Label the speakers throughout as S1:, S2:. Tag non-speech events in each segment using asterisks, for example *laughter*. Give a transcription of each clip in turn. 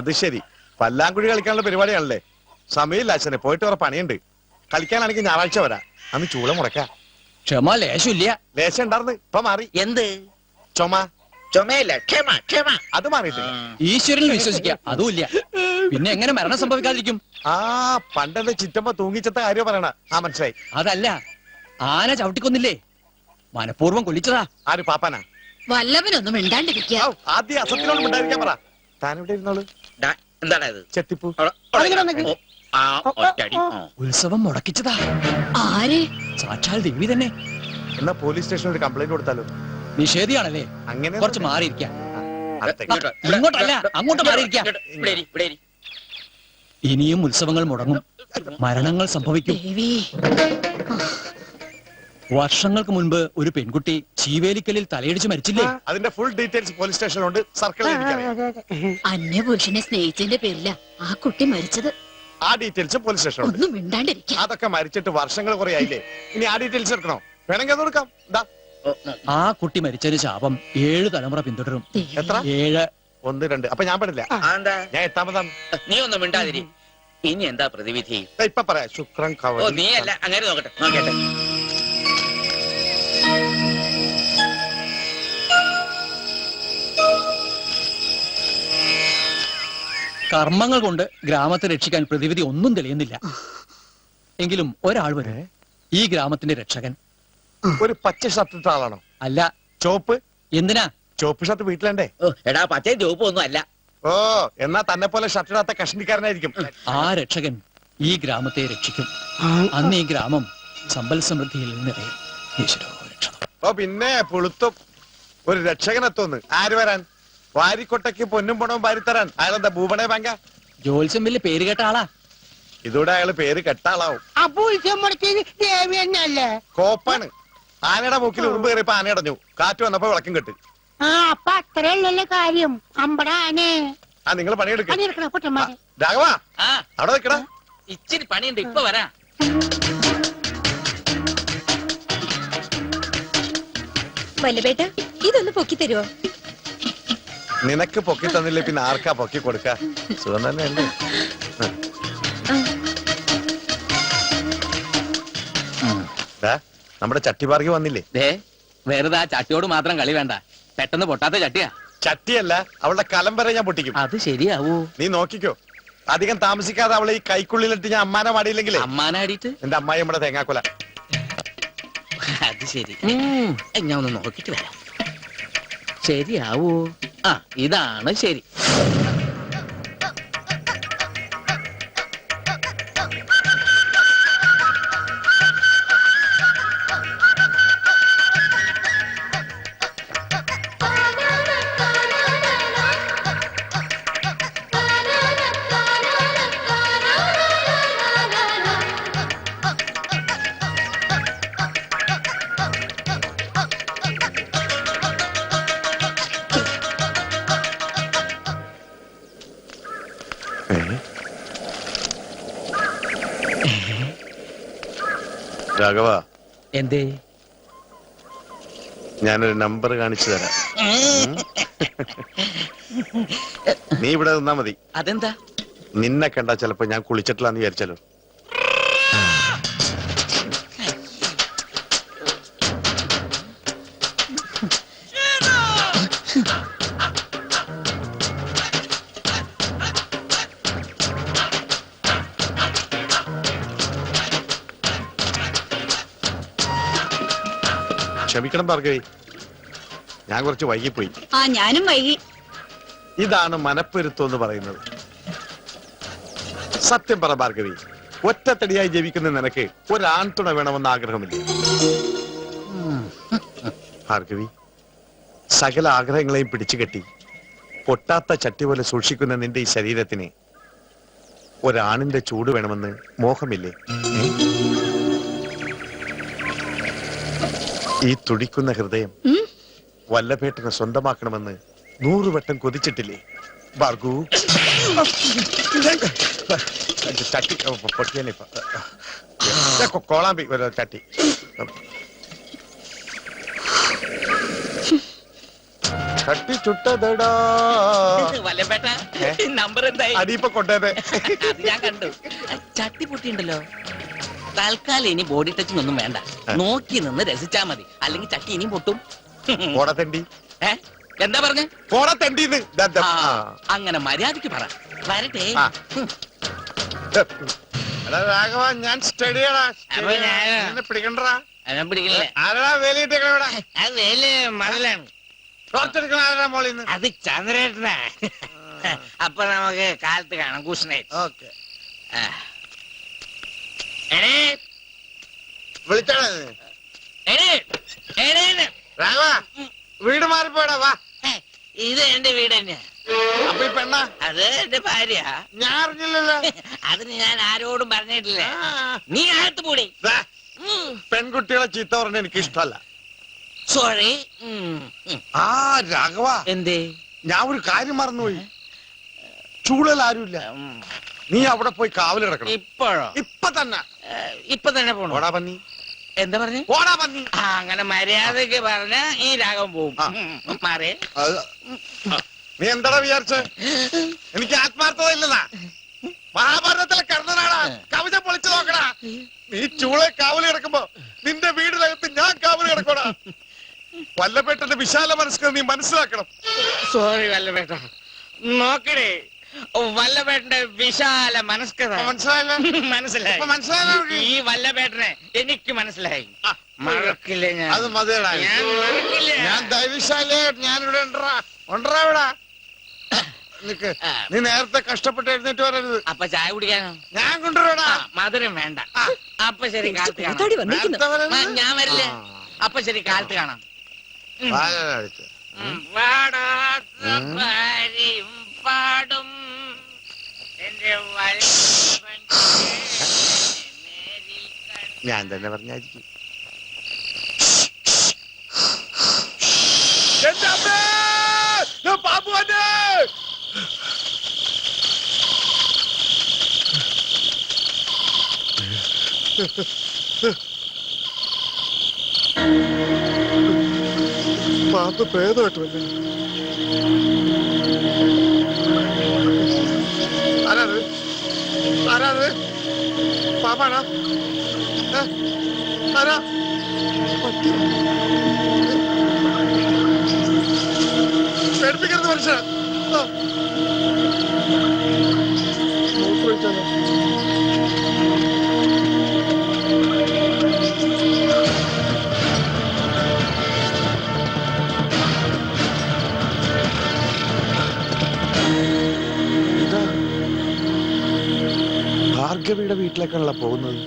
S1: അത് ശരി പല്ലാങ്കുഴി കളിക്കാനുള്ള പരിപാടിയാണല്ലേ സമയമില്ല അച്ഛനെ പോയിട്ട് വേറെ പണിയുണ്ട് കളിക്കാനാണെങ്കിൽ ഞായറാഴ്ച വരാം അന്ന് ചൂള മുടക്ക
S2: ക്ഷമ ലേശമില്ല
S1: ലേശം ഉണ്ടായിരുന്നു ഇപ്പൊ മാറി എന്ത് ചുമ
S2: ചുമയല്ല ക്ഷമ ക്ഷമ അത് മാറിയിട്ടില്ല ഈശ്വരനിൽ വിശ്വസിക്കുക അതുമില്ല പിന്നെ എങ്ങനെ മരണം സംഭവിക്കാതിരിക്കും
S1: ആ പണ്ടെന്റെ ചിറ്റമ്മ തൂങ്ങിച്ചത്ത കാര്യം പറയണ ആ മനസ്സിലായി
S2: അതല്ല ആന ചവിട്ടിക്കൊന്നില്ലേ മനഃപൂർവ്വം കൊല്ലിച്ചതാ
S1: ആര് പാപ്പാനാ
S3: വല്ലവനൊന്നും മിണ്ടാണ്ടിരിക്കുക
S1: ആദ്യം അസത്തിനോട് മിണ്ടായിരിക്കാൻ പറ താനിവിടെ ഇരുന്നോളൂ എന്താണ് അത്
S2: ആ ഉത്സവം മുടക്കിച്ചതാ ആര് സാക്ഷാൽ ദേവി തന്നെ
S1: എന്നാ പോലീസ് സ്റ്റേഷനിൽ ഒരു കംപ്ലൈന്റ് കൊടുത്താലോ
S2: നിഷേധിയാണല്ലേ അങ്ങനെ കുറച്ച് മാറിയിരിക്കാം ഇങ്ങോട്ടല്ല അങ്ങോട്ട് മാറിയിരിക്കാം ഇനിയും ഉത്സവങ്ങൾ മുടങ്ങും മരണങ്ങൾ സംഭവിക്കും വർഷങ്ങൾക്ക് മുൻപ് ഒരു പെൺകുട്ടി ചീവേലിക്കലിൽ തലയിടിച്ച് മരിച്ചില്ലേ
S1: അതിന്റെ ഫുൾ ഡീറ്റെയിൽസ് പോലീസ് സ്റ്റേഷനുണ്ട് സർക്കിളിൽ
S3: പുരുഷനെ സ്നേഹിച്ചതിന്റെ പേരില ആ കുട്ടി മരിച്ചത്
S1: ആ ഡീറ്റെയിൽസ് പോലീസ് സ്റ്റേഷനുണ്ട്
S3: ഒന്നും മിണ്ടാണ്ടിരിക്കുക
S1: അതൊക്കെ മരിച്ചിട്ട് വർഷങ്ങൾ കുറെ ആയില്ലേ ഇനി ആ ഡീറ്റെയിൽസ് എടുക്കണോ വേണമെങ്കിൽ അത് കൊടുക്കാം
S2: ആ കുട്ടി മരിച്ചതിന് ശാപം ഏഴ് തലമുറ പിന്തുടരും എത്ര ഏഴ്
S1: ഒന്ന് രണ്ട് അപ്പൊ ഞാൻ പറ്റില്ല ഞാൻ എത്താമതാണ്
S2: നീ ഒന്നും മിണ്ടാതിരി ഇനി എന്താ പ്രതിവിധി
S1: ഇപ്പൊ പറയാം ശുക്രം കവ
S2: നീ അല്ല അങ്ങനെ നോക്കട്ടെ നോക്കട്ടെ കർമ്മങ്ങൾ കൊണ്ട് ഗ്രാമത്തെ രക്ഷിക്കാൻ പ്രതിവിധി ഒന്നും തെളിയുന്നില്ല എങ്കിലും ഒരാൾ വരെ ഈ ഗ്രാമത്തിന്റെ രക്ഷകൻ
S1: ഒരു പച്ച ഷർട്ട് ആളാണോ അല്ല ചോപ്പ് എന്തിനാ ചോപ്പ് ഷർട്ട് വീട്ടിലണ്ടേ
S2: എടാ പച്ച ചോപ്പ് ഒന്നും അല്ല
S1: ഓ എന്നാ തന്നെ പോലെ ഷർട്ടിടാത്ത കഷ്ണിക്കാരനായിരിക്കും
S2: ആ രക്ഷകൻ ഈ ഗ്രാമത്തെ രക്ഷിക്കും അന്ന് ഈ ഗ്രാമം സമ്പൽ സമൃദ്ധിയിൽ നിറയും
S1: അപ്പൊ പിന്നെ പുളുത്തും ഒരു രക്ഷകനെത്തോന്ന് ആര് വരാൻ വാരിക്കൊട്ടയ്ക്ക് പൊന്നും പണവും വാരിത്തരാൻ അയാളെന്താ ഭൂപണേ ബാങ്ക
S2: ജോത്സ്യം വലിയ പേര് കേട്ട ആളാ
S1: ഇതോടെ അയാള് പേര് കെട്ടാളാവും
S3: ദേവി
S1: കോപ്പാണ് ആനയുടെ മൂക്കിൽ ഉറുമ്പ് ഇപ്പൊ ആനയടഞ്ഞു കാറ്റ് വന്നപ്പോ വിളക്കും കെട്ടി
S3: ആ അപ്പൊ അത്രയല്ലല്ലേ കാര്യം അമ്പടാനെ
S1: ആ നിങ്ങൾ പണിയെടുക്ക
S3: പണിയെടുക്കണ
S2: ആ അവിടെ നിക്കടാ ഇച്ചിരി പണിയുണ്ട് ഇപ്പൊ വരാ
S3: വല്ലബേട്ട ഇതൊന്ന് പൊക്കി തരുവോ
S1: നിനക്ക് പൊക്കി തന്നില്ലേ പിന്നെ ആർക്കാ പൊക്കി കൊടുക്ക സുഖം തന്നെ നമ്മുടെ ചട്ടി പാർക്ക് വന്നില്ലേ
S2: ദേ ആ ചട്ടിയോട് മാത്രം കളി വേണ്ട പെട്ടെന്ന് പൊട്ടാത്ത ചട്ടിയാ
S1: ചട്ടിയല്ല അവളുടെ കലം വരെ ഞാൻ പൊട്ടിക്കും
S3: അത് ശരിയാവൂ
S1: നീ നോക്കിക്കോ അധികം താമസിക്കാതെ അവളെ ഈ കൈക്കുള്ളിലിട്ട് ഞാൻ അമ്മാനെ അമ്മാനെ
S3: അമ്മാനാടിയിട്ട്
S1: എന്റെ അമ്മായി നമ്മുടെ തേങ്ങാക്കൊല
S2: അത് ശരി
S3: ഞാൻ ഒന്ന് നോക്കിട്ട് വരാം ശരിയാവോ ആ ഇതാണ് ശരി
S1: രാഘവ എന്തേ ഞാനൊരു നമ്പർ കാണിച്ചു തരാം നീ ഇവിടെ നിന്നാ മതി അതെന്താ നിന്നെ കണ്ടാ ചെലപ്പോ ഞാൻ കുളിച്ചിട്ടില്ലാന്ന് വിചാരിച്ചല്ലോ ക്ഷമിക്കണം ഭാർഗവി ഞാൻ കുറച്ച് വൈകിപ്പോയി
S3: ആ ഞാനും വൈകി
S1: ഇതാണ് മനപ്പൊരുത്തം എന്ന് പറയുന്നത് സത്യം പറ ഭാർഗവി ഒറ്റത്തടിയായി ജീവിക്കുന്ന നിനക്ക് ഒരാൺതുണ വേണമെന്ന ആഗ്രഹമില്ല ഭാർഗവി സകല ആഗ്രഹങ്ങളെയും പിടിച്ചു കെട്ടി പൊട്ടാത്ത ചട്ടി പോലെ സൂക്ഷിക്കുന്ന നിന്റെ ഈ ശരീരത്തിന് ഒരാണിന്റെ ചൂട് വേണമെന്ന് മോഹമില്ലേ ഈ തുടിക്കുന്ന ഹൃദയം വല്ലഭേട്ടനെ സ്വന്തമാക്കണമെന്ന് നൂറുവട്ടം കൊതിച്ചിട്ടില്ലേ ഭാർഗു ചട്ടി പൊട്ടിയല്ലേ കോളാമ്പി ചട്ടി തട്ടി ചുട്ടതടാ നമ്പർ എന്തായി അതിപ്പോ കൊട്ടേതെ
S2: ഞാൻ കണ്ടു ചട്ടി പൊട്ടിയുണ്ടല്ലോ തൽക്കാലം ഇനി ബോഡി ടച്ചിങ് ഒന്നും വേണ്ട നോക്കി നിന്ന് രസിച്ചാ മതി അല്ലെങ്കിൽ ചട്ടി ഇനിയും പൊട്ടും എന്താ പറഞ്ഞ അങ്ങനെ മര്യാദക്ക് പറ വരട്ടെ
S1: രാഘവ ഞാൻ
S2: വേലി അത് ചന്ദ്രേട്ടനാ അപ്പൊ നമുക്ക് കാലത്ത് കാണാം കുഷ്ണേ
S1: ഓക്കെ വിളിച്ചാണ് രാഘവ വീട് മാറിപ്പോടാ വാ
S2: ഇത് എന്റെ വീട് തന്നെയാ അപ്പൊ ഈ പെണ്ണ അത് എന്റെ ഭാര്യ
S1: ഞാൻ അറിഞ്ഞില്ലല്ലോ
S2: അതിന് ഞാൻ ആരോടും പറഞ്ഞിട്ടില്ല നീ അകത്ത് കൂടി
S1: പെൺകുട്ടികളെ ചീത്ത പറഞ്ഞ എനിക്ക് ഇഷ്ടമല്ല സോറി ആ രാഘവ എന്തേ ഞാൻ ഒരു കാര്യം മറന്നുപോയി ചൂടൽ ആരുമില്ല നീ അവിടെ പോയി കാവൽ കിടക്കണം ഇപ്പോഴോ ഇപ്പൊ തന്നെ
S2: ഇപ്പൊ തന്നെ പോണോ ഓടാ പന്നി എന്താ പറഞ്ഞു ഓടാ പന്നി അങ്ങനെ മര്യാദക്ക് പറഞ്ഞ ഈ രാഗം പോകും മാറേ
S1: നീ എന്താടാ വിചാരിച്ച എനിക്ക് ആത്മാർത്ഥത ഇല്ലതാ മഹാഭാരതത്തിലെ കർണനാടാ കവിത പൊളിച്ചു നോക്കടാ നീ ചൂളെ കാവൽ കിടക്കുമ്പോ നിന്റെ വീടിനകത്ത് ഞാൻ കാവൽ കിടക്കോടാ വല്ലപേട്ടന്റെ വിശാല മനസ്സിനെ നീ മനസ്സിലാക്കണം
S2: സോറി വല്ലപ്പെട്ട നോക്കണേ വല്ലഭേട്ടന്റെ വിശാല മനസ്കഥ മനസ്സിലായി
S1: മനസ്സിലായി
S2: ഈ വല്ലഭേട്ടനെ എനിക്ക് മനസ്സിലായി മറക്കില്ല ഞാൻ അത് മതിയടാ ഞാൻ
S1: ഞാൻ ഞാനിവിടെ ഉണ്ടാ ഇവിടെ നീ നേരത്തെ കഷ്ടപ്പെട്ട് എഴുന്നേറ്റ് വരരുത്
S2: അപ്പൊ ചായ കുടിക്കാനോ
S1: ഞാൻ കൊണ്ടുവരടാ
S2: മധുരം വേണ്ട അപ്പൊ ശരി ഞാൻ വരില്ലേ അപ്പൊ ശരി കാലത്ത് കാണാം പാടും
S1: ഞാൻ തന്നെ പറഞ്ഞായിരിക്കും പാപ്പ് പ്രേതമായിട്ട് വരുന്നു ആരാ ആരാ പേടിപ്പിക്കരുത് മനുഷ്യൻ ഭാർഗവിയുടെ വീട്ടിലേക്കാണല്ലോ പോകുന്നത്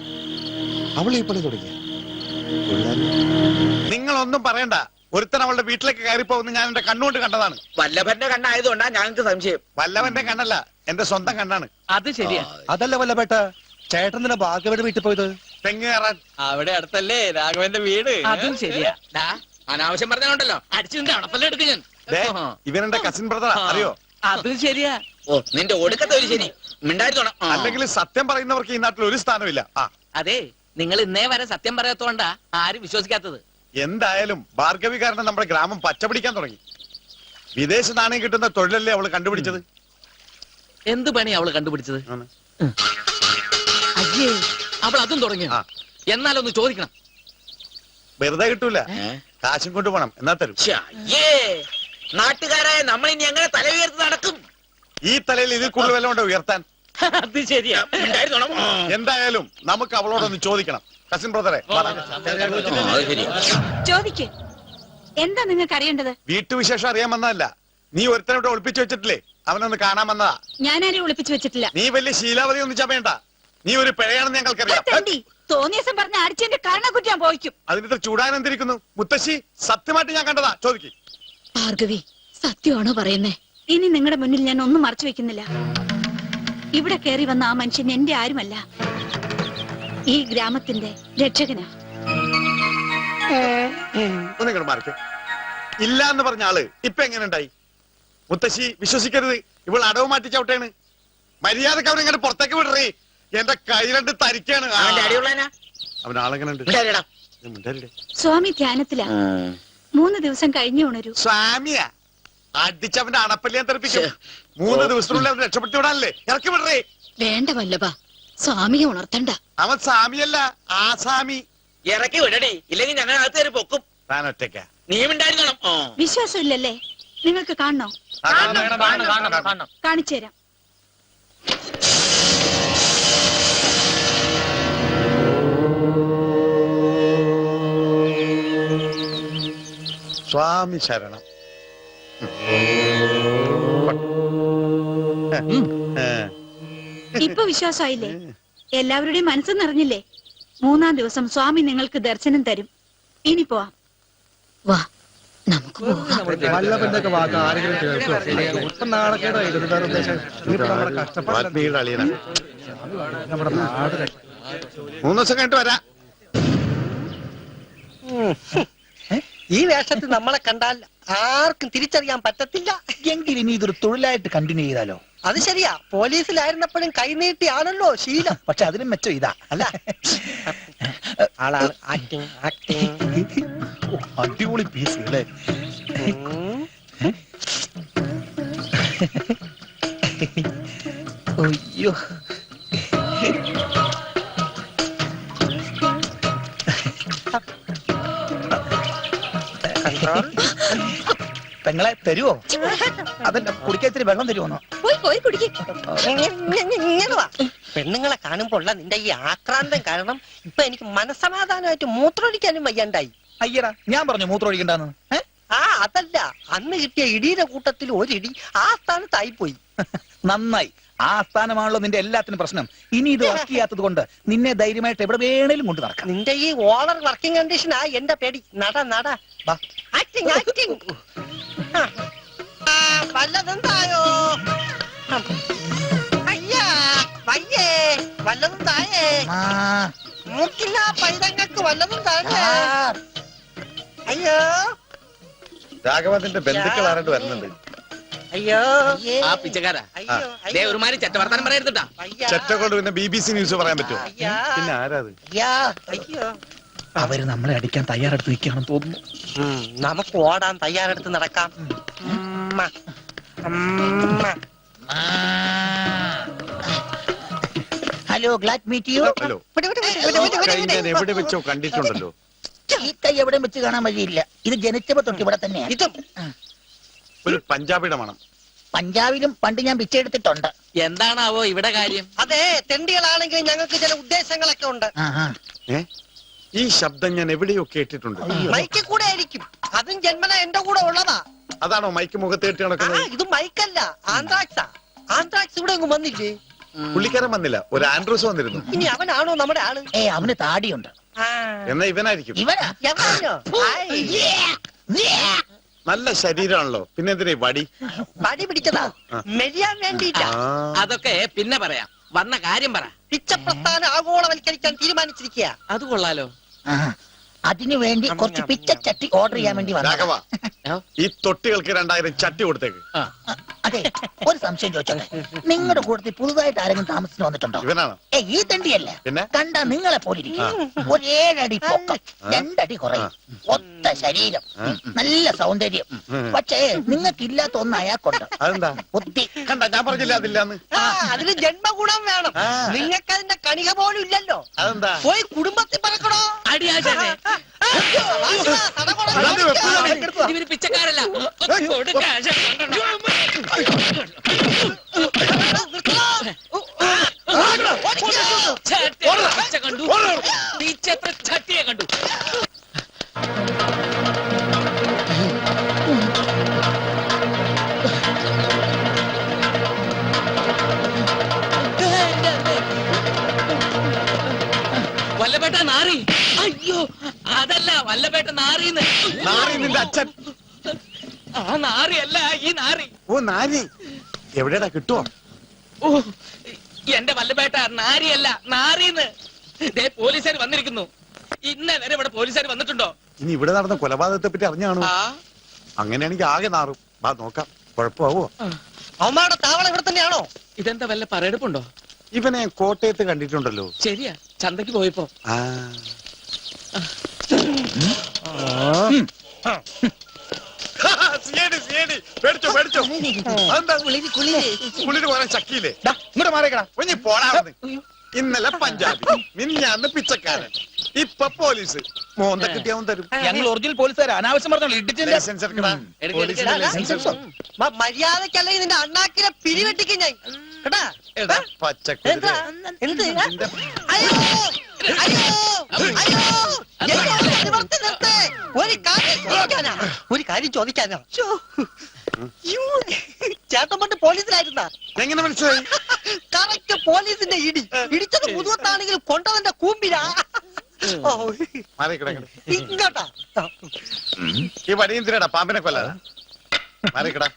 S1: അവൾ ഈ പണി തുടങ്ങിയ നിങ്ങളൊന്നും പറയണ്ട ഒരുത്തൻ അവളുടെ വീട്ടിലേക്ക് കയറിപ്പോകുന്ന ഞാൻ എന്റെ കണ്ണുകൊണ്ട് കണ്ടതാണ്
S2: വല്ലഭന്റെ കണ്ണായതുകൊണ്ടാണ് ഞങ്ങൾക്ക് സംശയം
S1: വല്ലവന്റെ കണ്ണല്ല എന്റെ സ്വന്തം കണ്ണാണ് അത് ശരിയാ അതല്ല വല്ലപേട്ട ചേട്ടൻ ഭാഗ്യവയുടെ വീട്ടിൽ പോയത് തെങ്ങ് കയറാൻ
S2: അവിടെ അടുത്തല്ലേ രാഘവന്റെ വീട് അതും ശരിയാ അനാവശ്യം പറഞ്ഞുണ്ടല്ലോ അടിച്ചു അണപ്പല്ലേ എടുക്കും ഞാൻ
S1: ഇവൻ കസിൻ ബ്രദറാ അറിയോ
S3: അതും ശരിയാ
S2: ഓ നിന്റെ ഒടുക്കത്തെ ഒരു ശരി മിണ്ടായിരുന്നോണം
S1: അല്ലെങ്കിൽ സത്യം പറയുന്നവർക്ക് ഈ നാട്ടിൽ ഒരു സ്ഥാനമില്ല ആ
S2: അതെ നിങ്ങൾ ഇന്നേ വരെ സത്യം പറയാത്തോണ്ടാ ആരും വിശ്വസിക്കാത്തത്
S1: എന്തായാലും ഭാർഗവി കാരണം നമ്മുടെ ഗ്രാമം പച്ചപിടിക്കാൻ തുടങ്ങി വിദേശ നാണയം കിട്ടുന്ന തൊഴിലല്ലേ അവള് കണ്ടുപിടിച്ചത്
S2: എന്ത് പണി അവള് കണ്ടുപിടിച്ചത് അയ്യേ അവൾ അതും തുടങ്ങി എന്നാലൊന്ന് ചോദിക്കണം
S1: വെറുതെ കിട്ടൂല കാശും കൊണ്ടുപോകണം എന്നാ തരും
S2: നാട്ടുകാരായ നമ്മളിനി ഇനി എങ്ങനെ തല നടക്കും
S1: ഈ തലയിൽ ഇതിൽ കൂടുതൽ വല്ലതും ഉണ്ടോ ഉയർത്താൻ അത് ശരിയാ എന്തായാലും നമുക്ക് അവളോടൊന്ന് ചോദിക്കണം കസിൻ ബ്രദറെ
S3: ചോദിക്കേ എന്താ നിങ്ങൾക്ക് അറിയേണ്ടത്
S1: വീട്ടുവിശേഷം അറിയാൻ വന്നതല്ല നീ ഒരുത്തനോട് ഒളിപ്പിച്ചു വെച്ചിട്ടില്ലേ അവനൊന്ന് കാണാൻ വന്നതാ
S3: ഞാനാരും ഒളിപ്പിച്ചു വെച്ചിട്ടില്ല
S1: നീ വലിയ ശീലാവതി ഒന്നും ചമയണ്ട നീ ഒരു പിഴയാണെന്ന് ഞങ്ങൾക്കറിയാം
S3: തോന്നിയസം പറഞ്ഞ അടിച്ചതിന്റെ കാരണക്കുറ്റി ഞാൻ പോയിക്കും
S1: അതിനിത്ര ചൂടാനെന്തിരിക്കുന്നു മുത്തശ്ശി സത്യമായിട്ട് ഞാൻ കണ്ടതാ ചോദിക്കും
S3: ഭാർഗവി സത്യമാണോ പറയുന്നേ ഇനി നിങ്ങളുടെ മുന്നിൽ ഞാൻ ഒന്നും മറച്ചു വെക്കുന്നില്ല ഇവിടെ കയറി വന്ന ആ മനുഷ്യൻ എന്റെ ആരുമല്ല ഈ ഗ്രാമത്തിന്റെ രക്ഷകനാ
S1: ഇല്ല എന്ന് പറഞ്ഞ ആള് എങ്ങനെ ഉണ്ടായി മുത്തശ്ശി വിശ്വസിക്കരുത് ഇവൾ അടവ് മാറ്റി ചവിട്ടാണ് മര്യാദക്ക് അവൻ ഇങ്ങനെ പുറത്തേക്ക് വിടറേ എന്റെ കൈ രണ്ട് തരിക്കാണ് അവൻ
S3: സ്വാമി ധ്യാനത്തിലാ മൂന്ന് ദിവസം കഴിഞ്ഞു ഉണരൂ
S1: സ്വാമിയാ അടിച്ചവന്റെ അണപ്പല്ലിയാൻ തെറിപ്പിക്കും മൂന്ന് ദിവസത്തിനുള്ളിൽ അവൻ രക്ഷപ്പെടുത്തി വിടാനല്ലേ ഇറക്കി വിടറേ
S3: വേണ്ട വല്ലഭ സ്വാമിയെ ഉണർത്തണ്ട
S1: അവൻ സ്വാമിയല്ല ആസാമി
S2: ഇറക്കി വിടടി ഇല്ലെങ്കിൽ ഞങ്ങൾ അകത്ത് കയറി പൊക്കും താൻ ഒറ്റക്ക നിയമുണ്ടായിരുന്നോളം ഓ
S3: വിശ്വാസമില്ലല്ലേ നിങ്ങൾക്ക് കാണണോ കാണിച്ചു തരാം
S1: സ്വാമി ശരണം
S3: ഇപ്പൊ വിശ്വാസമായില്ലേ എല്ലാവരുടെയും മനസ്സ് നിറഞ്ഞില്ലേ മൂന്നാം ദിവസം സ്വാമി നിങ്ങൾക്ക് ദർശനം തരും ഇനി പോവാം വാ നമുക്ക്
S1: ആരെങ്കിലും മൂന്ന് ദിവസം
S2: ഈ വേഷത്തിൽ നമ്മളെ കണ്ടാൽ ആർക്കും തിരിച്ചറിയാൻ പറ്റത്തില്ല എങ്കിലും ഇതൊരു തൊഴിലായിട്ട് കണ്ടിന്യൂ ചെയ്താലോ അത് ശരിയാ പോലീസിലായിരുന്നപ്പോഴും ആണല്ലോ ശീലം *laughs* പക്ഷെ അതിനും മെച്ചം ഇതാ അല്ല
S1: അടിപൊളി പീസ് അല്ലേ
S2: അയ്യോ പെങ്ങളെ തരുവോ അതല്ല കുടിക്കാൻ ഇത്തിരി വെള്ളം തരുവോന്നോ
S3: പോയി പോയി കുടിക്ക്
S2: വാ പെണ്ണുങ്ങളെ കാണുമ്പോൾ ഉള്ള നിന്റെ ഈ ആക്രാന്തം കാരണം ഇപ്പൊ എനിക്ക് മനസമാധാനമായിട്ട് മൂത്രമൊഴിക്കാനും വയ്യാണ്ടായി അയ്യറ ഞാൻ പറഞ്ഞു മൂത്രമൊഴിക്കണ്ടെന്ന് ആ അതല്ല അന്ന് കിട്ടിയ ഇടിയുടെ കൂട്ടത്തിൽ ഒരിടി ആ സ്ഥാനത്തായി പോയി *laughs* നന്നായി ആ സ്ഥാനമാണല്ലോ നിന്റെ എല്ലാത്തിനും പ്രശ്നം ഇനി ഇത് വർക്ക് ചെയ്യാത്തത് കൊണ്ട് നിന്നെ ധൈര്യമായിട്ട് എവിടെ വേണേലും കൊണ്ട് നടക്കാം നിന്റെ ഈ ഓവർ വർക്കിംഗ് കണ്ടീഷൻ ആ എന്റെ പേടി നട നട *laughs* വല്ലതും തായോ അയ്യാ വയ്യേ വല്ലതും തായേ മൂക്കില്ല പൈതങ്ങൾക്ക് വല്ലതും താഴേ അയ്യോ
S1: രാഘവത്തിന്റെ ബന്ധുക്കൾ ആരണ്ട് വരുന്നുണ്ട്
S2: അയ്യോ ആ പിച്ചക്കാരാ ദേ ഒരുമാതിരി ചെറ്റ വർത്താനം പറയരുതട്ടാ
S1: ചെറ്റ കൊണ്ട് പിന്നെ ബി ബി സി ന്യൂസ് പറയാൻ പറ്റുമോ പിന്നെ ആരാത്
S2: അയ്യോ അവർ നമ്മളെ അടിക്കാൻ തയ്യാറെടുത്ത് നിൽക്കുകയാണെന്ന് തോന്നുന്നു നമുക്ക് ഓടാൻ തയ്യാറെടുത്ത് നടക്കാം hello glad meet you
S1: hello എവിടെ വെച്ചോ കണ്ടിട്ടുണ്ടല്ലോ
S2: ഈ കൈ എവിടെ വെച്ച് കാണാൻ വഴിയില്ല ഇത് ജനിച്ചപ്പോ തൊട്ട് ഇവിടെ തന്നെയാണ് ഇതും
S1: ഒരു പഞ്ചാബിയുടെ മണം
S2: പഞ്ചാബിലും പണ്ട് ഞാൻ പിച്ചെ എന്താണാവോ ഇവിടെ കാര്യം അതെ തെണ്ടികളാണെങ്കിൽ ഞങ്ങൾക്ക് ചില ഉദ്ദേശങ്ങളൊക്കെ ഉണ്ട്
S1: ഈ ശബ്ദം ഞാൻ എവിടെയോ കേട്ടിട്ടുണ്ട്
S2: മൈക്ക് കൂടെ ആയിരിക്കും അതും ജന്മന എന്റെ കൂടെ ഉള്ളതാ
S1: അതാണോ മൈക്ക് മുഖത്തേട്ട്
S2: കെട്ടി ഇത് മൈക്കല്ല ആന്ത്രാക്സാ ആന്ത്രാക്സ് ഇവിടെ അങ്ങ് വന്നില്ലേ
S1: പുള്ളിക്കാരൻ വന്നില്ല ഒരു ആൻഡ്രൂസ് വന്നിരുന്നു
S2: ഇനി അവനാണോ നമ്മുടെ ആള് ഏ അവന് താടിയുണ്ട്
S1: എന്നാ ഇവനായിരിക്കും നല്ല ശരീരമാണല്ലോ പിന്നെ എന്തിനാ വടി
S2: വടി പിടിച്ചതാ മെരിയാൻ വേണ്ടി അതൊക്കെ പിന്നെ പറയാം വന്ന കാര്യം പറ പിച്ചപ്രസ്ഥാന ആഗോളവൽക്കരിക്കാൻ തീരുമാനിച്ചിരിക്കുക അത് കൊള്ളാലോ അതിനു വേണ്ടി കുറച്ച് പിച്ച ചട്ടി ഓർഡർ ചെയ്യാൻ വേണ്ടി
S1: രാഘവ വന്നു ഈ തൊട്ടികൾക്ക് രണ്ടായിരം ചട്ടി കൊടുത്തേക്ക്
S2: അതെ ഒരു സംശയം ചോദിച്ചോട്ടെ നിങ്ങളുടെ കൂട്ടത്തിൽ പുതുതായിട്ട് ആരെങ്കിലും താമസിച്ചു വന്നിട്ടുണ്ടോ ഈ തണ്ടിയല്ല കണ്ട നിങ്ങളെ പോലിരിക്കും ഒരേഴടി പൊക്കം രണ്ടടി കുറയും ഒത്ത ശരീരം നല്ല സൗന്ദര്യം പക്ഷേ നിങ്ങൾക്കില്ലാത്ത ഒന്ന് അയാൾക്കുണ്ട് ബുദ്ധി കണ്ട ഞാൻ പറഞ്ഞില്ല അതില്ലാന്ന് അതിന് ജന്മഗുണം വേണം നിങ്ങൾക്ക് അതിന്റെ കണിക പോലും ഇല്ലല്ലോ പോയി കുടുംബത്തിൽ പറക്കണോ അടിയാശാനെ ഇവര് പിച്ചക്കാരല്ല കൊടുക്കാശ കണ്ടു ചട്ടിയെ കണ്ടു വല്ലപേട്ട നാറി അയ്യോ അതല്ല വല്ലപേട്ട നാറിന്ന് നാറി നിന്റെ അച്ഛൻ ആ നാറിയല്ല ഈ നാറി ഓ നാരി എവിടെടാ കിട്ടുവോ ഓ എന്റെ വല്ലപേട്ട നാരിയല്ല നാരിന്ന് ദേ പോലീസുകാർ വന്നിരിക്കുന്നു ഇന്നേ വരെ ഇവിടെ പോലീസുകാർ വന്നിട്ടുണ്ടോ ഇനി ഇവിടെ നടന്ന കൊലപാതകത്തെ പറ്റി അറിഞ്ഞാണ് അങ്ങനെയാണെങ്കിൽ ആകെ നാറും വാ നോക്കാം കുഴപ്പമാവോ അവന്മാരുടെ താവളം ഇവിടെ തന്നെയാണോ ഇതെന്താ വല്ല പറയെടുപ്പുണ്ടോ ഇവനെ കോട്ടയത്ത് കണ്ടിട്ടുണ്ടല്ലോ ശരിയാ ചന്തക്ക് പോയപ്പോ ആ സീടി സീടി പേടിച്ചോ പേടിച്ചോ എന്താ കുളിര് കുളിര് കുളിര് പോരാൻ ചക്കിയില്ലേ ഇങ്ങോട്ട് മാറിക്കടാ കുഞ്ഞി പോടാ ഇന്നലെ പഞ്ചാബി മിനിഞ്ഞാന്ന് പിച്ചക്കാരൻ ഇപ്പൊ പോലീസ് മോന്ത കിട്ടിയാവും തരും ഞങ്ങൾ ഒറിജിനൽ പോലീസ് പോലീസുകാരാ അനാവശ്യം പറഞ്ഞു മര്യാദക്കല്ല ഇതിന്റെ അണ്ണാക്കിനെ പിരിവെട്ടിക്കും ഞാൻ കേട്ടാ പച്ചക്കറി അയ്യോ അയ്യോ അയ്യോ ഒരു കാര്യം ചോദിക്കാനാ ഒരു കാര്യം ചോദിക്കാനാ ചേട്ടൻ പണ്ട് പോലീസിലായിരുന്ന എങ്ങനെ മനസ്സിലായി കറക്റ്റ് പോലീസിന്റെ ഇടി ഇടിച്ചത് മുതുവത്താണെങ്കിൽ കൊണ്ടവന്റെ കൂമ്പിലാ ഇങ്ങോട്ടാ ഈ വടിയും തിരടാ പാമ്പിനെ കൊല്ലാ മാറിക്കടാ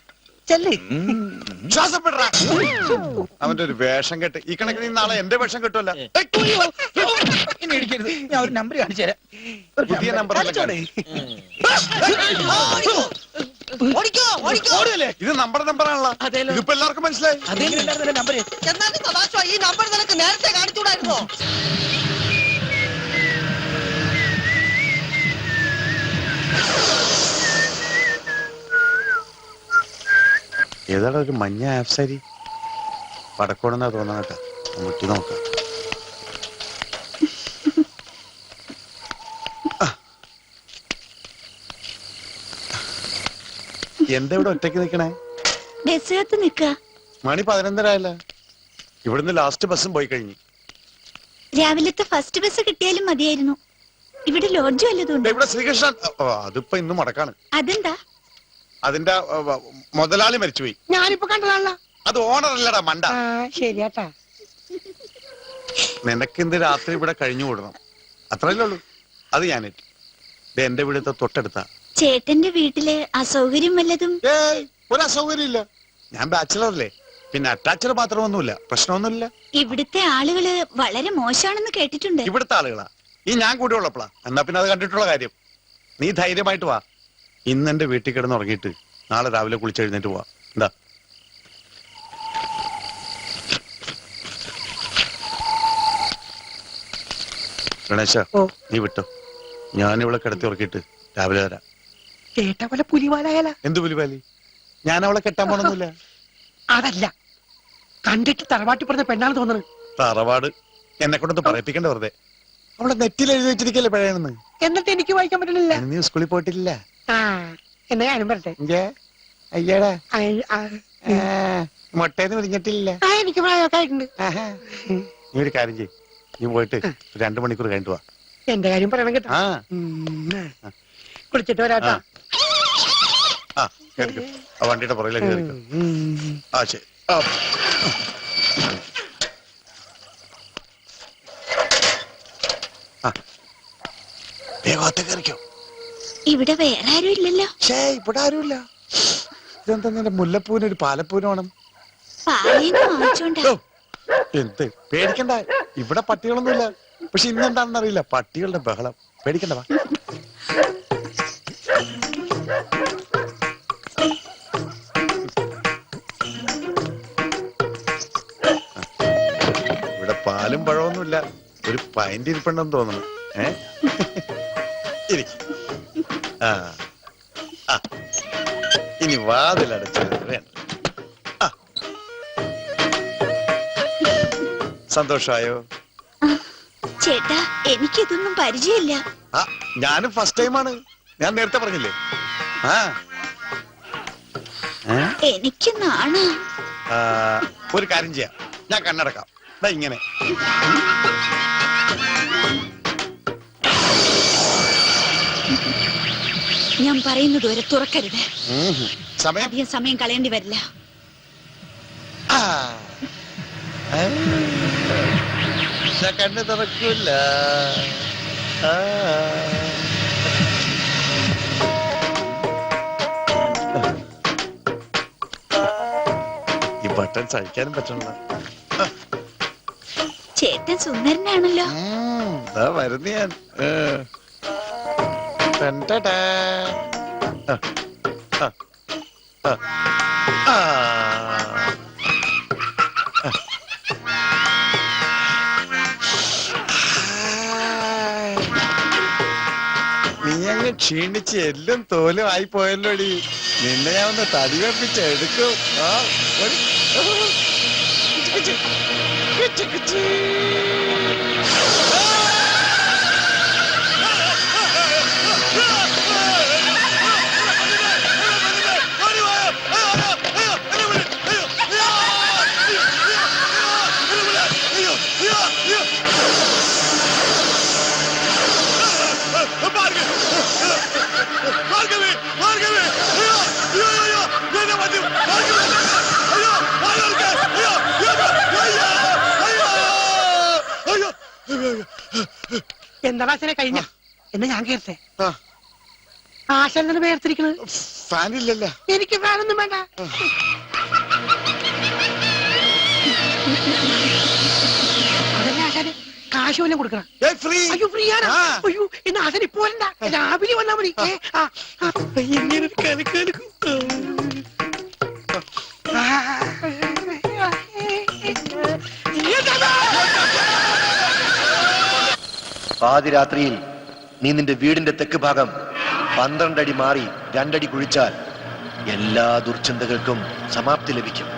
S2: ചെല്ലേ ശ്വാസപ്പെടാ അവന്റെ ഒരു വേഷം കെട്ട് ഈ കണക്കിന് നാളെ എന്റെ വേഷം കെട്ടുമല്ല ഇനി ഇടിക്കരുത് ഞാൻ ഒരു നമ്പർ കാണിച്ചു തരാം ഒരു പുതിയ number അല്ലേ കാണിച്ചോടെ. ഓടിക്കോ ഓടിക്കോ ഓടുകയല്ലേ? ഇത് നമ്മുടെ നമ്പറാണല്ലോ അതേലോ. ഇതിപ്പോ എല്ലാവർക്കും മനസ്സിലായി അതെങ്ങനെ ഉണ്ടായിരുന്നു നമ്പർ എന്നാലും സദാശിവ ഈ നമ്പർ നിനക്ക് നേരത്തെ കാണിച്ചുകൂടായിരുന്നോ ഏതാണ് ഒരു മഞ്ഞ ആപ്പ് പടക്കോണെന്നാ തോന്നണ മുട്ടി നോക്കാം എന്താ ഇവിടെ ഒറ്റയ്ക്ക് നിക്കണേ ബസ്സിനകത്ത് നിക്ക മണി പതിനൊന്നരായല്ല ഇവിടുന്ന് ലാസ്റ്റ് ബസ്സും പോയി കഴിഞ്ഞു രാവിലത്തെ ഫസ്റ്റ് ബസ് കിട്ടിയാലും മതിയായിരുന്നു ഇവിടെ ലോഡ്ജും അല്ലതുണ്ട് ഇവിടെ ശ്രീകൃഷ്ണൻ അതിപ്പോ ഇന്നും മടക്കാണ് അതെന്താ അതിന്റെ മുതലാളി മരിച്ചുപോയി ഞാനിപ്പോ കണ്ടതാണല്ലോ അത് ഓണർ അല്ലടാ മണ്ട ശരിയാട്ടാ നിനക്ക് ഇന്ന് രാത്രി ഇവിടെ കഴിഞ്ഞു കൂടണം അത്രയല്ലേ ഉള്ളൂ അത് ഞാനേറ്റു എന്റെ വീടത്തെ തൊട്ടടുത്ത ചേട്ടന്റെ വീട്ടില് അസൗകര്യം വല്ലതും ഒരു അസൗകര്യം ഇല്ല ഞാൻ അല്ലേ പിന്നെ അറ്റാച്ചർ മാത്രമൊന്നുമില്ല പ്രശ്നമൊന്നുമില്ല ഇവിടുത്തെ ആളുകള് വളരെ മോശമാണെന്ന് കേട്ടിട്ടുണ്ട് ഇവിടുത്തെ ആളുകളാ ഈ ഞാൻ കൂടി ഉള്ളപ്പോഴാ എന്നാ പിന്നെ അത് കണ്ടിട്ടുള്ള കാര്യം നീ ധൈര്യമായിട്ട് വാ ഇന്ന് എന്റെ വീട്ടിൽ കിടന്നുറങ്ങിയിട്ട് നാളെ രാവിലെ കുളിച്ചെഴുന്നേറ്റ് പോവാ എന്താ ഗണേശ നീ വിട്ടോ ഞാൻ കിടത്തി ഉറക്കിയിട്ട് രാവിലെ വരാം കേട്ട പോലെ പുലിവാലായാല എന്ത് പുലിവാലി ഞാൻ അവളെ കെട്ടാൻ പോണൊന്നുമില്ല അതല്ല കണ്ടിട്ട് തറവാട്ടി പറഞ്ഞ പെണ്ണാണ് തോന്നുന്നത് തറവാട് എന്നെ കൊണ്ടൊന്ന് പറയിപ്പിക്കണ്ട വെറുതെ അവളെ നെറ്റിൽ എഴുതി വെച്ചിരിക്കല്ലേ പഴയണെന്ന് എന്നിട്ട് എനിക്ക് വായിക്കാൻ പറ്റില്ല നീ സ്കൂളിൽ പോയിട്ടില്ല എന്നാ അയ്യടാ എനിക്ക് നീ ഒരു നീ പോയിട്ട് രണ്ടു മണിക്കൂർ കഴിഞ്ഞിട്ട് വാ എന്റെ കാര്യം പറയണം കേട്ടോ കുളിച്ചിട്ട് വരാട്ടോ വണ്ടിയുടെ പുറകിലേക്ക് ആ ഇവിടെ വേറെ ആരും ഇല്ലല്ലോ ഷേ ഇവിടെ ആരുമില്ല ഇതെന്താ നിന്റെ മുല്ലപ്പൂവിന് ഒരു പാലപ്പൂവിന് പാലേന്ന് എന്ത് പേടിക്കണ്ട ഇവിടെ പട്ടികളൊന്നുമില്ല പക്ഷെ ഇന്നെന്താണെന്ന് അറിയില്ല പട്ടികളുടെ ബഹളം പേടിക്കണ്ട വാ ഇവിടെ പാലും പഴമൊന്നുമില്ല ഒരു പൈൻ്റെ ഇരിപ്പുണ്ടെന്ന് തോന്നുന്നു ആ ഇനി വാതിലടച്ചത് വേണം സന്തോഷായോ ചേട്ടാ എനിക്കിതൊന്നും പരിചയമില്ല ഞാനും ഫസ്റ്റ് ടൈമാണ് ഞാൻ നേരത്തെ പറഞ്ഞില്ലേ ആ എനിക്ക് നാണോ ആ, ഒരു കാര്യം ചെയ്യാം ഞാൻ കണ്ണടക്കാം ഇങ്ങനെ ഞാൻ പറയുന്നത് വരെ തുറക്കരുത് സമയം അധികം സമയം കളയേണ്ടി വരില്ല കണ്ണ് തുറക്കില്ല ഈ ബട്ടൺ സഹിക്കാനും പറ്റണ ചേട്ടൻ സുന്ദരനാണല്ലോ വരുന്ന ഞാൻ നീ അങ്ങ് ക്ഷീണിച്ച് എല്ലും തോലും ആയി പോയല്ലോ ഡി നിന്നെ ഞാൻ ഒന്ന് തടി വെപ്പിച്ച് എടുക്കും ആ ഒരു കിച്ചു കിച്ചു എന്താ കഴിഞ്ഞ എന്ന് ഞാൻ കേട്ടെ ആശാന്തന് തന്നെ പേർത്തിരിക്കുന്നത് ഫാനില്ലല്ലോ എനിക്ക് ഫാനൊന്നും വേണ്ട അയ്യോ രാവിലെ പാതിരാത്രിയിൽ നീ നിന്റെ വീടിന്റെ തെക്ക് ഭാഗം പന്ത്രണ്ടടി മാറി രണ്ടടി കുഴിച്ചാൽ എല്ലാ ദുർചിന്തകൾക്കും സമാപ്തി ലഭിക്കും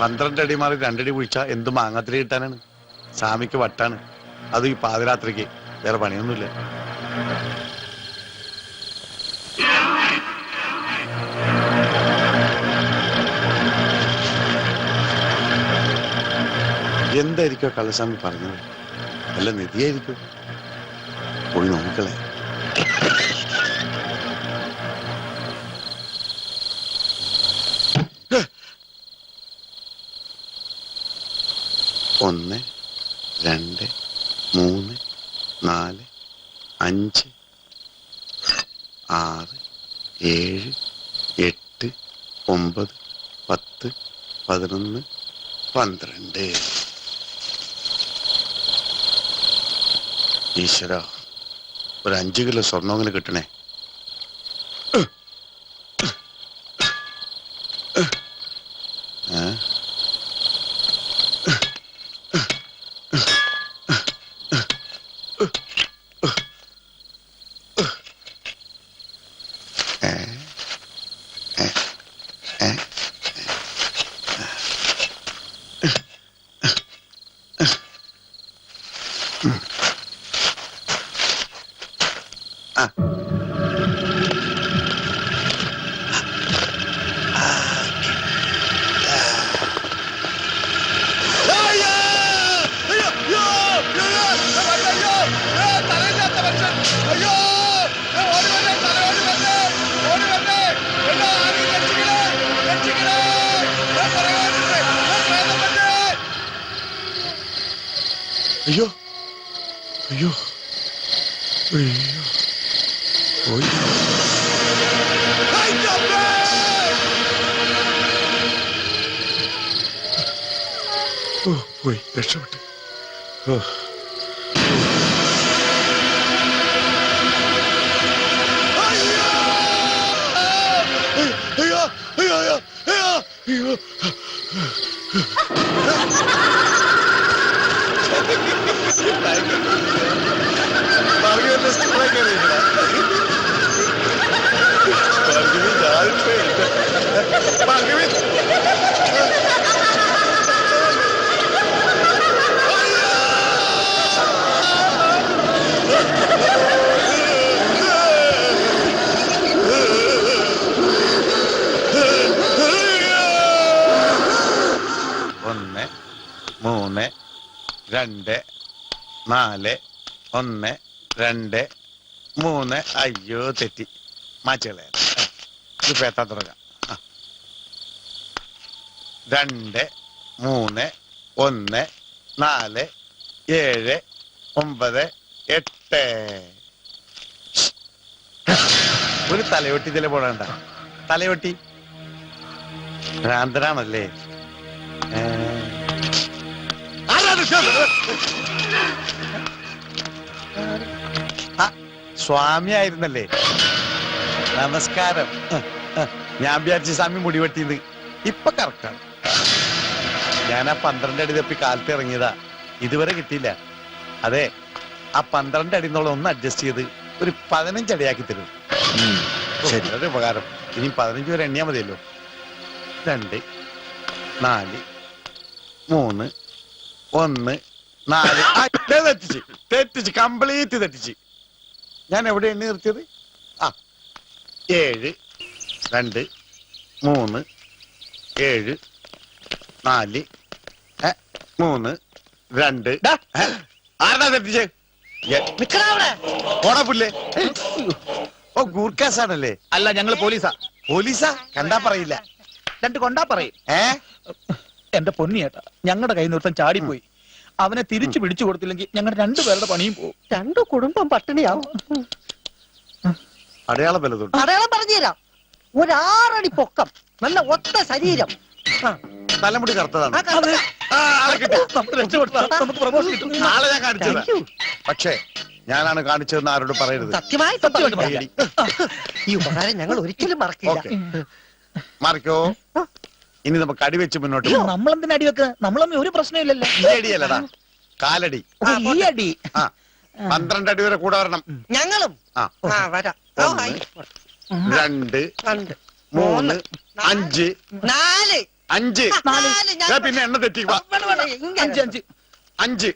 S2: പന്ത്രണ്ടടി മാറി രണ്ടടി കുഴിച്ചാൽ എന്ത് മാങ്ങാത്തിരി കിട്ടാനാണ് സ്വാമിക്ക് വട്ടാണ് അത് ഈ പാതിരാത്രിക്ക് വേറെ പണിയൊന്നുമില്ല എന്തായിരിക്കും കള്ളസ്വാമി പറഞ്ഞത് നല്ല നിധിയായിരിക്കും പോയി നോക്കളെ ഒന്ന് രണ്ട് മൂന്ന് നാല് അഞ്ച് ആറ് ഏഴ് എട്ട് ഒമ്പത് പത്ത് പതിനൊന്ന് പന്ത്രണ്ട് ഈശ്വര ഒരു അഞ്ച് കിലോ സ്വർണ്ണമെങ്കിലും കിട്ടണേ അയ്യോ അയ്യോ അയ്യോ പോയി ഓ പോയി രക്ഷപ്പെട്ടു ഓ അയ്യോ അയ്യോ അയ്യോ അയ്യോ ഒന്ന് മൂന്ന് രണ്ട് നാല് ഒന്ന് രണ്ട് മൂന്ന് അയ്യോ തെറ്റി മാറ്റിയല്ലേ ഇത് പേത്താൻ തുടങ്ങാം രണ്ട് മൂന്ന് ഒന്ന് നാല് ഏഴ് ഒമ്പത് എട്ട് ഒരു തലയൊട്ടി ഇതിലെ പോണണ്ട തലവെട്ടി ഭ്രാന്തനാണല്ലേ ആരാണ് സ്വാമിയായിരുന്നല്ലേ നമസ്കാരം ഞാൻ വിചാരിച്ച സ്വാമി മുടിവെട്ടിയത് ഇപ്പൊ കറക്റ്റാണ് ഞാൻ ആ പന്ത്രണ്ട് അടി തപ്പി കാലത്ത് ഇറങ്ങിയതാ ഇതുവരെ കിട്ടിയില്ല അതെ ആ പന്ത്രണ്ട് അടി എന്നുള്ള ഒന്ന് അഡ്ജസ്റ്റ് ചെയ്ത് ഒരു പതിനഞ്ച് അടിയാക്കി തരും ഓ, വളരെ ഉപകാരം ഇനി പതിനഞ്ച് വരെ എണ്ണിയാ മതിയല്ലോ രണ്ട് നാല് മൂന്ന് ഒന്ന് നാല് തെറ്റിച്ച് തെറ്റിച്ച് കംപ്ലീറ്റ് തെറ്റിച്ച് ഞാൻ എവിടെ എണ്ണി നിർത്തിയത് ആ ഏഴ് രണ്ട് മൂന്ന് ഏഴ് നാല് മൂന്ന് രണ്ട് ആരാ തെറ്റിച്ച് ഓണപ്പില്ലേ ഓ ഗൂർക്കാസ് ആണല്ലേ അല്ല ഞങ്ങൾ പോലീസാ പോലീസാ കണ്ടാ പറയില്ല രണ്ട് കൊണ്ടാ പറയും ഏ എന്റെ പൊന്നിയേട്ടാ ഞങ്ങളുടെ കൈ നിർത്തം ചാടിപ്പോയി അവനെ തിരിച്ചു പിടിച്ചു കൊടുത്തില്ലെങ്കിൽ ഞങ്ങൾ രണ്ടുപേരുടെ പണിയും പോകും രണ്ടു കുടുംബം പട്ടിണിയാവും അടയാളം പറഞ്ഞുതരാം ഒരാറടി പൊക്കം നല്ല ഒത്ത ശരീരം തലമുടി കറുത്തതാണ് ആ, ഞാൻ പക്ഷേ ഞാനാണ് കാണിച്ചതെന്ന് ആരോട് പറയരുത് സത്യമായി സത്യമായിട്ട് ഈ ഉപകാരം ഞങ്ങൾ ഒരിക്കലും മറക്കില്ല മറിക്കോ ഇനി നമുക്ക് അടിവെച്ച് മുന്നോട്ട് നമ്മളെന്തിനാ അടിവെക്ക് നമ്മളൊന്നും ഒരു പ്രശ്നമില്ലല്ലോ ഈ അല്ലടാ കാലടി ഈ അടി ആ പന്ത്രണ്ട് അടി വരെ കൂടാറണം ഞങ്ങളും ആ ഓ, രണ്ട് രണ്ട് മൂന്ന് അഞ്ച് നാല് അഞ്ച് നാല്. പിന്നെ എണ്ണ തെറ്റി അഞ്ച് അഞ്ച് അഞ്ച്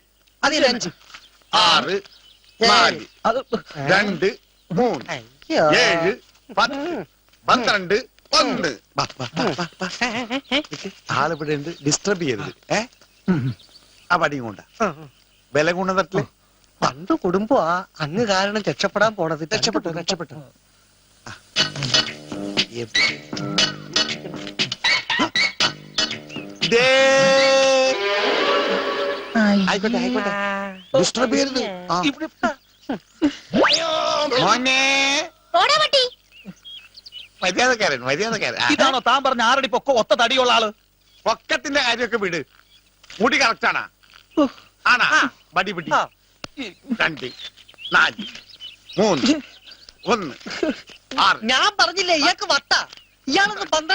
S2: അഞ്ച് ആറ് നാല് രണ്ട് മൂന്ന് ഏഴ് പത്ത് പന്ത്രണ്ട് ഉണ്ട് ആളിവിടെ ഉണ്ട് ഡിസ്റ്റർബ് ചെയ്യരുത് ഏ ആ പടിയും കൊണ്ട വില കൊണ്ടതട്ടില് പണ്ട് കുടുംബ അങ്ങ് കാരണം രക്ഷപ്പെടാൻ പോണത് രക്ഷപ്പെട്ടു രക്ഷപ്പെട്ടു ആയിക്കോട്ടെ ആയിക്കോട്ടെ ഡിസ്റ്റർബ് ചെയ്യരുത് മോനെ മര്യാദക്കാരൻ മര്യാദക്കാരൻ ഇതാണോ താൻ പറഞ്ഞ ആരടി പൊക്ക ഒത്ത തടിയുള്ള ആള് പൊക്കത്തിന്റെ കാര്യമൊക്കെ വിട് മുടി കറക്റ്റാണാ ആണാ ആ. മടി പിടി രണ്ട് നാല് മൂന്ന് ഒന്ന് ഞാൻ പറഞ്ഞില്ലേ ഇയാൾക്ക് വട്ട ഇയാളൊന്ന് പന്ത്രണ്ട്